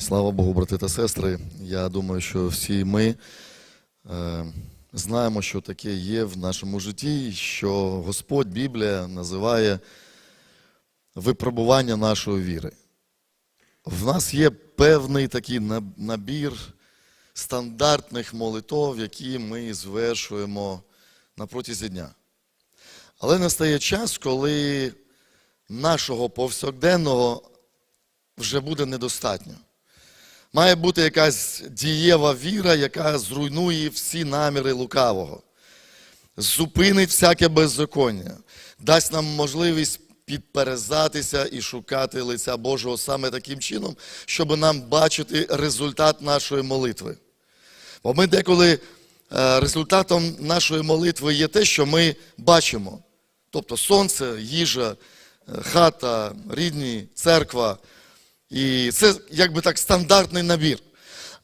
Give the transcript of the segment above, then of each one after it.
Слава Богу, брати та сестри. Я думаю, що всі ми е, знаємо, що таке є в нашому житті, що Господь Біблія називає випробування нашої віри. В нас є певний такий набір стандартних молитов, які ми звершуємо на протязі дня. Але настає час, коли нашого повсякденного вже буде недостатньо. Має бути якась дієва віра, яка зруйнує всі наміри лукавого, зупинить всяке беззаконня, дасть нам можливість підперезатися і шукати лиця Божого саме таким чином, щоб нам бачити результат нашої молитви. Бо ми деколи е, результатом нашої молитви є те, що ми бачимо. Тобто сонце, їжа, е, хата, рідні, церква. І це якби так стандартний набір.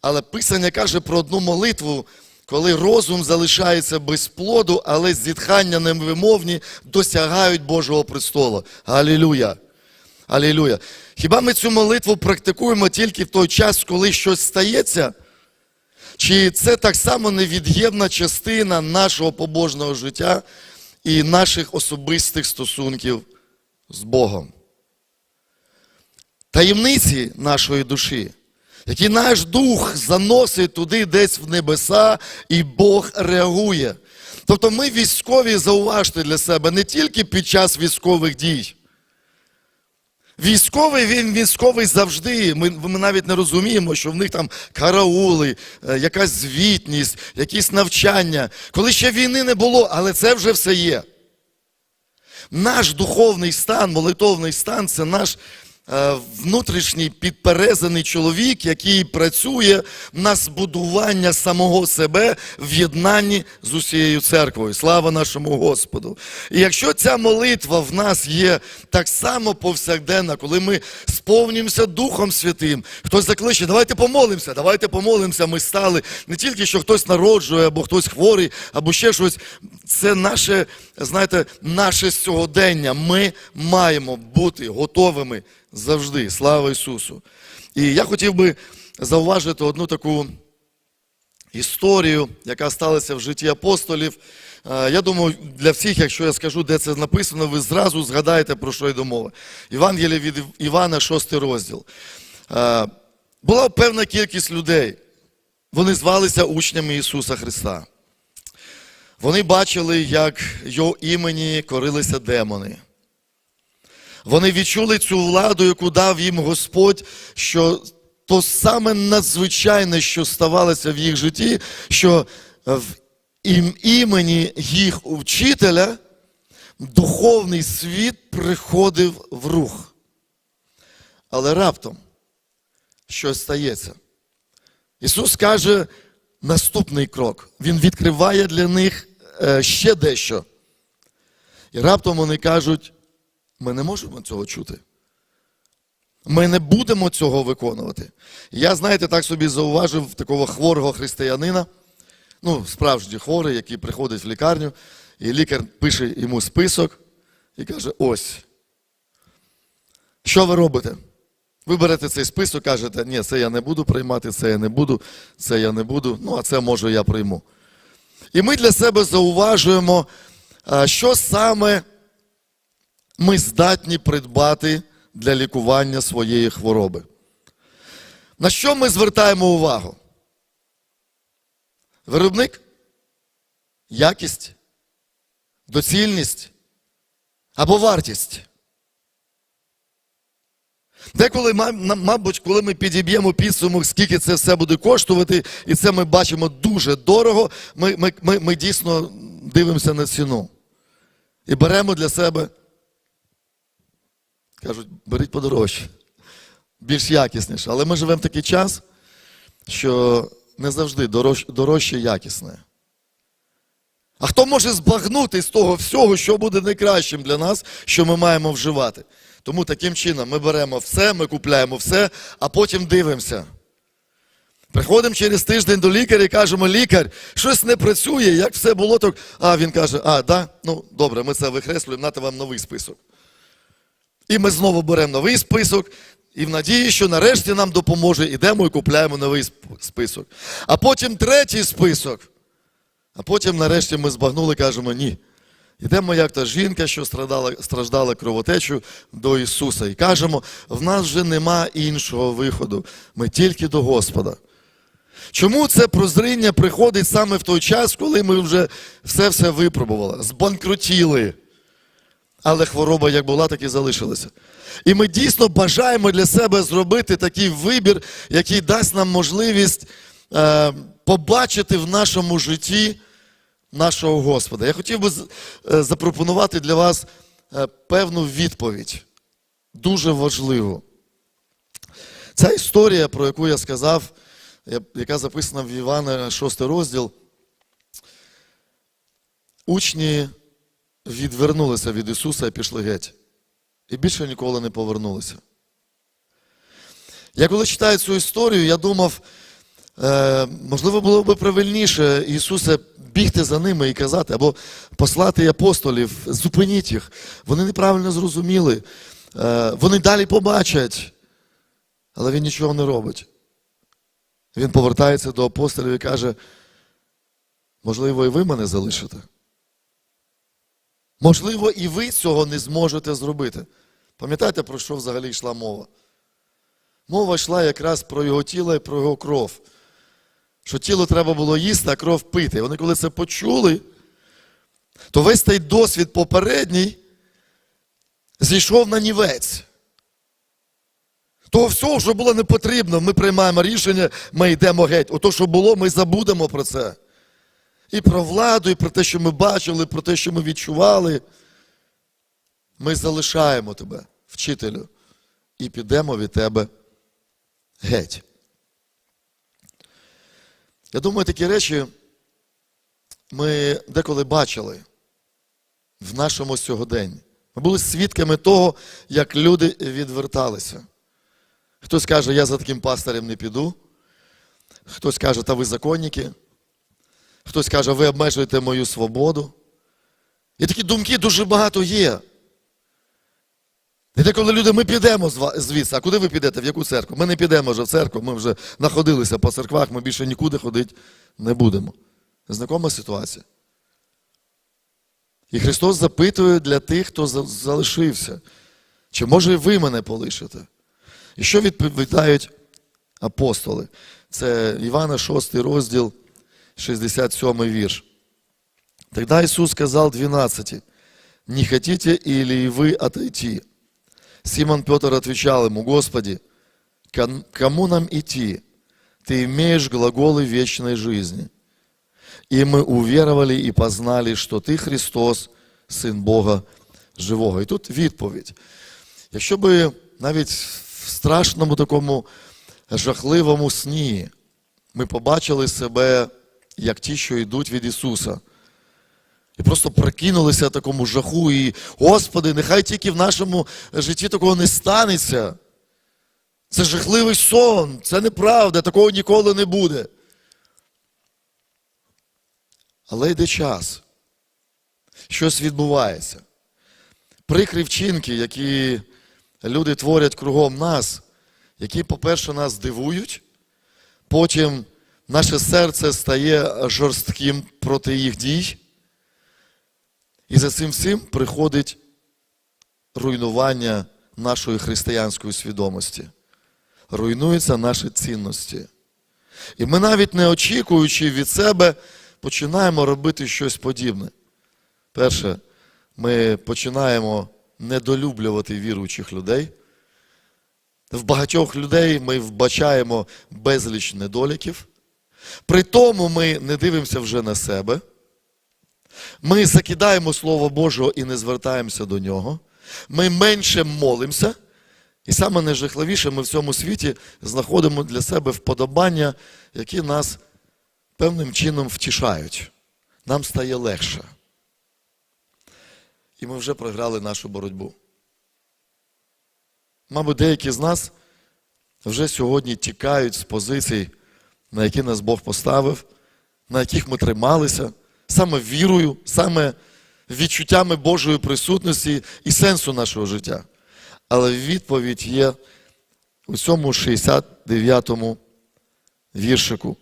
Але Писання каже про одну молитву, коли розум залишається без плоду, але зітхання невимовні досягають Божого престолу. Алілюя! Алілюя! Хіба ми цю молитву практикуємо тільки в той час, коли щось стається? Чи це так само невід'ємна частина нашого побожного життя і наших особистих стосунків з Богом? Таємниці нашої душі, які наш дух заносить туди десь в небеса, і Бог реагує. Тобто ми військові, зауважте для себе, не тільки під час військових дій. Військовий, він військовий завжди. Ми, ми навіть не розуміємо, що в них там караули, е, якась звітність, якісь навчання. Коли ще війни не було, але це вже все є. Наш духовний стан, молитовний стан це наш внутрішній підперезаний чоловік, який працює на збудування самого себе в єднанні з усією церквою. Слава нашому Господу! І якщо ця молитва в нас є так само повсякденна, коли ми сповнюємося Духом Святим, хтось закличе, давайте помолимося, давайте помолимося. Ми стали не тільки що хтось народжує, або хтось хворий, або ще щось. Це наше, знаєте, наше сьогодення. Ми маємо бути готовими завжди. Слава Ісусу! І я хотів би зауважити одну таку історію, яка сталася в житті апостолів. Е, Я думаю, для всіх, якщо я скажу, де це написано, ви зразу згадаєте, про що йде мова. Євангеліє від Івана, 6 розділ. Е, Була певна кількість людей. Вони звалися учнями Ісуса Христа. Вони бачили, як його імені корилися демони. Вони відчули цю владу, яку дав їм Господь, що то саме надзвичайне, що ставалося в їх житті, що в імені їх вчителя духовний світ приходив в рух. Але раптом щось стається. Ісус каже наступний крок. Він відкриває для них е, ще дещо. І раптом вони кажуть, ми не можемо цього чути. Ми не будемо цього виконувати. Я, знаєте, так собі зауважив такого хворого християнина, ну, справжній хворий, який приходить в лікарню, і лікар пише йому список і каже: ось. Що ви робите? Ви берете цей список, кажете, ні, це я не буду приймати, це я не буду, це я не буду, ну а це може я прийму. І ми для себе зауважуємо, що саме ми здатні придбати для лікування своєї хвороби. На що ми звертаємо увагу? Виробник? Якість, доцільність або вартість. Деколи, мабуть, коли ми підіб'ємо підсумок, скільки це все буде коштувати, і це ми бачимо дуже дорого, ми, ми, ми, ми дійсно дивимося на ціну. І беремо для себе, кажуть, беріть подорожче, більш якісніше. Але ми живемо в такий час, що не завжди дорож, дорожче якісне. А хто може збагнути з того всього, що буде найкращим для нас, що ми маємо вживати? Тому таким чином ми беремо все, ми купляємо все, а потім дивимося. Приходимо через тиждень до лікаря і кажемо, лікар, щось не працює, як все було, так. А він каже, а, да? Ну добре, ми це викреслюємо, нате вам новий список. І ми знову беремо новий список, і в надії, що нарешті нам допоможе, ідемо і купляємо новий список. А потім третій список. А потім, нарешті, ми збагнули кажемо, ні. Йдемо, як та жінка, що страждала, страждала кровотечу до Ісуса. І кажемо, в нас вже нема іншого виходу. Ми тільки до Господа. Чому це прозріння приходить саме в той час, коли ми вже все-все випробували, збанкрутіли? Але хвороба як була, так і залишилася. І ми дійсно бажаємо для себе зробити такий вибір, який дасть нам можливість е, побачити в нашому житті нашого Господа. Я хотів би е, запропонувати для вас е, певну відповідь, дуже важливу. Ця історія, про яку я сказав, яка записана в Івана 6 розділ, учні відвернулися від Ісуса і пішли геть. І більше ніколи не повернулися. Я коли читаю цю історію, я думав, е, можливо, було б правильніше Ісусе бігти за ними і казати, або послати апостолів, зупиніть їх. Вони неправильно зрозуміли, е, вони далі побачать, але він нічого не робить. Він повертається до апостолів і каже, можливо, і ви мене залишите. Можливо, і ви цього не зможете зробити. Пам'ятаєте, про що взагалі йшла мова? Мова йшла якраз про його тіло і про його кров. Що тіло треба було їсти, а кров пити. Вони коли це почули, то весь той досвід попередній зійшов на нівець. Того всього, що було не потрібно, ми приймаємо рішення, ми йдемо геть. Ото, що було, ми забудемо про це. І про владу, і про те, що ми бачили, про те, що ми відчували. Ми залишаємо тебе, вчителю, і підемо від тебе геть. Я думаю, такі речі ми деколи бачили в нашому сьогоденні. Ми були свідками того, як люди відверталися. Хтось каже, я за таким пастирем не піду. Хтось каже, та ви законники. Хтось каже, ви обмежуєте мою свободу. І такі думки дуже багато є. І те, коли люди, ми підемо звідси, а куди ви підете? В яку церкву? Ми не підемо вже в церкву, ми вже находилися по церквах, ми більше нікуди ходити не будемо. Знакома ситуація. І Христос запитує для тих, хто залишився, чи може і ви мене полишите? І що відповідають апостоли? Це Івана 6 розділ, 67 вірш. Тогда Иисус сказал 12, не хотите или и вы отойти? Симон Петр отвечал ему, Господи, кон- кому нам идти? Ты имеешь глаголы вечной жизни. И мы уверовали и познали, что Ты Христос, Син Бога Живого. І тут відповідь. Якщо би навіть в страшному такому жахливому сні ми побачили себе як ті, що йдуть від Ісуса. І просто прикинулися такому жаху, і, Господи, нехай тільки в нашому житті такого не станеться. Це жахливий сон, це неправда, такого ніколи не буде. Але йде час. Щось відбувається. Прикрі вчинки, які люди творять кругом нас, які, по-перше, нас дивують, потім наше серце стає жорстким проти їх дій. І за цим всім приходить руйнування нашої християнської свідомості. Руйнуються наші цінності. І ми навіть не очікуючи від себе, починаємо робити щось подібне. Перше, ми починаємо недолюблювати віруючих людей. В багатьох людей ми вбачаємо безліч недоліків. При тому ми не дивимося вже на себе. Ми закидаємо Слово Божого і не звертаємося до нього. Ми менше молимося. І саме найжахливіше, ми в цьому світі знаходимо для себе вподобання, які нас певним чином втішають. Нам стає легше. І ми вже програли нашу боротьбу. Мабуть, деякі з нас вже сьогодні тікають з позицій, на які нас Бог поставив, на яких ми трималися, саме вірою, саме відчуттями Божої присутності і сенсу нашого життя. Але відповідь є у цьому 69-му віршику.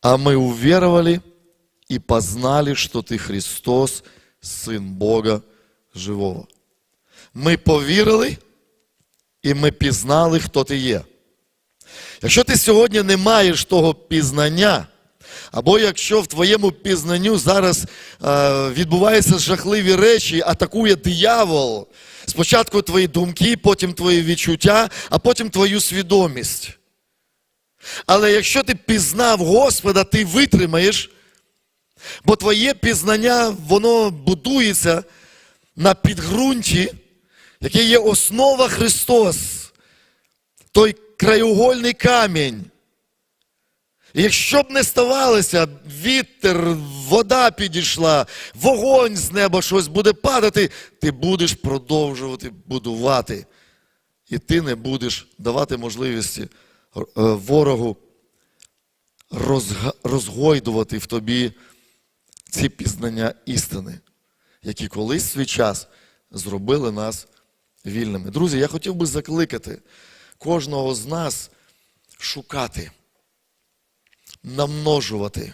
А мы уверовали и познали, что ты Христос, Сын Бога живого. Ми повірили і ми пізнали, хто ти є. Якщо ти сьогодні не маєш того пізнання, або якщо в твоєму пізнанню зараз е, відбуваються жахливі речі, атакує диявол, спочатку твої думки, потім твої відчуття, а потім твою свідомість. Але якщо ти пізнав Господа, ти витримаєш, бо твоє пізнання, воно будується на підґрунті, яке є основа Христос, той краєугольний камінь. Якщо б не ставалося, вітер, вода підійшла, вогонь з неба щось буде падати, ти будеш продовжувати будувати. І ти не будеш давати можливості е, ворогу розгойдувати в тобі ці пізнання істини, які колись в свій час зробили нас вільними. Друзі, я хотів би закликати кожного з нас шукати, намножувати,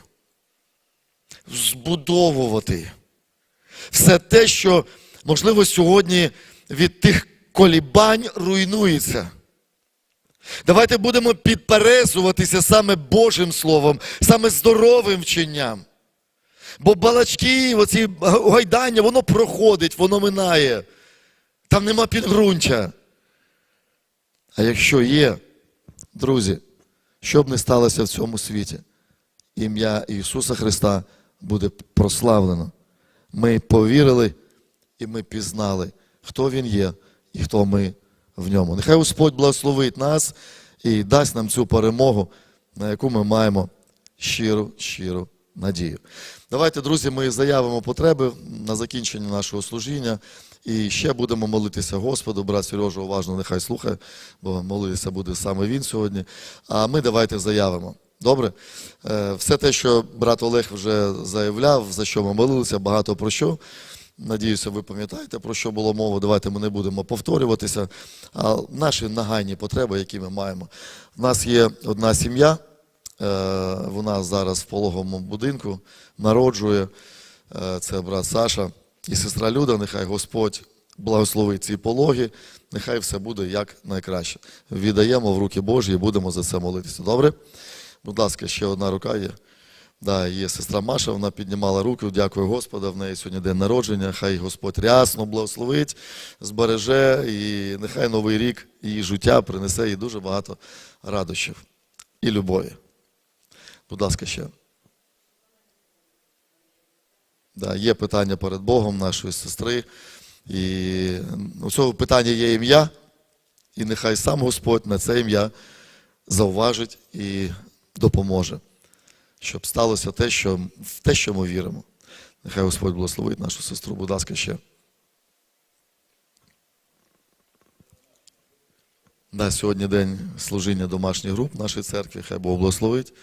збудовувати все те, що, можливо, сьогодні від тих колібань руйнується. Давайте будемо підперезуватися саме Божим Словом, саме здоровим вченням. Бо балачки, оці гайдання, воно проходить, воно минає. Там нема підґрунтя. А якщо є, друзі, що б не сталося в цьому світі, ім'я Ісуса Христа буде прославлено. Ми повірили і ми пізнали, хто Він є і хто ми в ньому. Нехай Господь благословить нас і дасть нам цю перемогу, на яку ми маємо щиру, щиру надію. Давайте, друзі, ми заявимо потреби на закінчення нашого служіння. І ще будемо молитися Господу. Брат Сережа уважно нехай слухає, бо молитися буде саме він сьогодні. А ми давайте заявимо. Добре? Е, Все те, що брат Олег вже заявляв, за що ми молилися, багато про що. Надіюся, ви пам'ятаєте, про що було мова. Давайте ми не будемо повторюватися. А наші нагальні потреби, які ми маємо. У нас є одна сім'я, вона зараз в пологовому будинку народжує. Е, Це брат Саша і сестра Люда. Нехай Господь благословить ці пологи. Нехай все буде як найкраще. Віддаємо в руки Божі і будемо за це молитися. Добре? Будь ласка, ще одна рука є. Да, є сестра Маша, вона піднімала руки. Дякую Господа. В неї сьогодні день народження. Хай Господь рясно благословить, збереже, і нехай новий рік її життя принесе їй дуже багато радощів і любові. Будь ласка, ще. Да, є питання перед Богом нашої сестри. І у цього питання є ім'я, і нехай сам Господь на це ім'я зауважить і допоможе, щоб сталося те, що, в те, що ми віримо. Нехай Господь благословить нашу сестру. Будь ласка, ще. Да, сьогодні день служіння домашніх груп нашої церкви. Хай Бог благословить.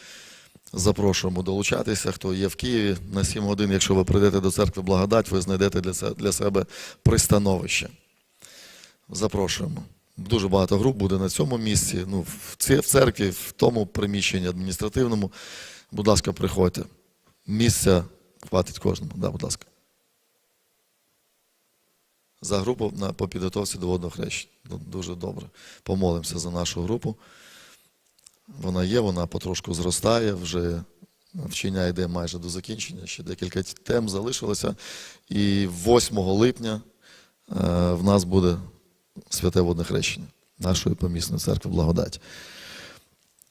Запрошуємо долучатися, хто є в Києві на 7 годин. Якщо ви прийдете до церкви благодать, ви знайдете для себе пристановище. Запрошуємо. Дуже багато груп буде на цьому місці. Ну, в церкві, в тому приміщенні адміністративному. Будь ласка, приходьте. Місця хватить кожному. Да, будь ласка. За групу на, по підготовці до водного хрещення. Ну, Дуже добре. Помолимося за нашу групу. Вона є, вона потрошку зростає, вже вчення йде майже до закінчення, ще декілька тем залишилося. І 8 липня е, в нас буде святе водне хрещення нашої помісної церкви Благодать.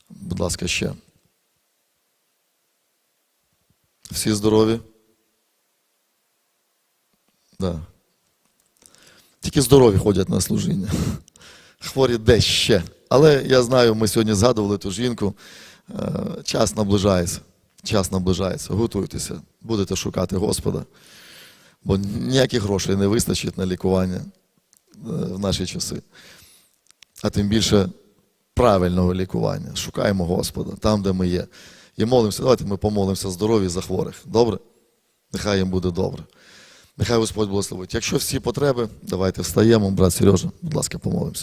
Будь ласка, ще. Всі здорові? Да. Тільки здорові ходять на служіння. Хворі десь ще. Але я знаю, ми сьогодні згадували ту жінку. Е, Час наближається. Час наближається. Готуйтеся, будете шукати Господа. Бо ніяких грошей не вистачить на лікування е, в наші часи. А тим більше правильного лікування. Шукаємо Господа там, де ми є. І молимося. Давайте ми помолимося здоров'я за хворих. Добре? Нехай їм буде добре. Нехай Господь благословить. Якщо всі потреби, давайте встаємо, брат Сережа, будь ласка, помолимося.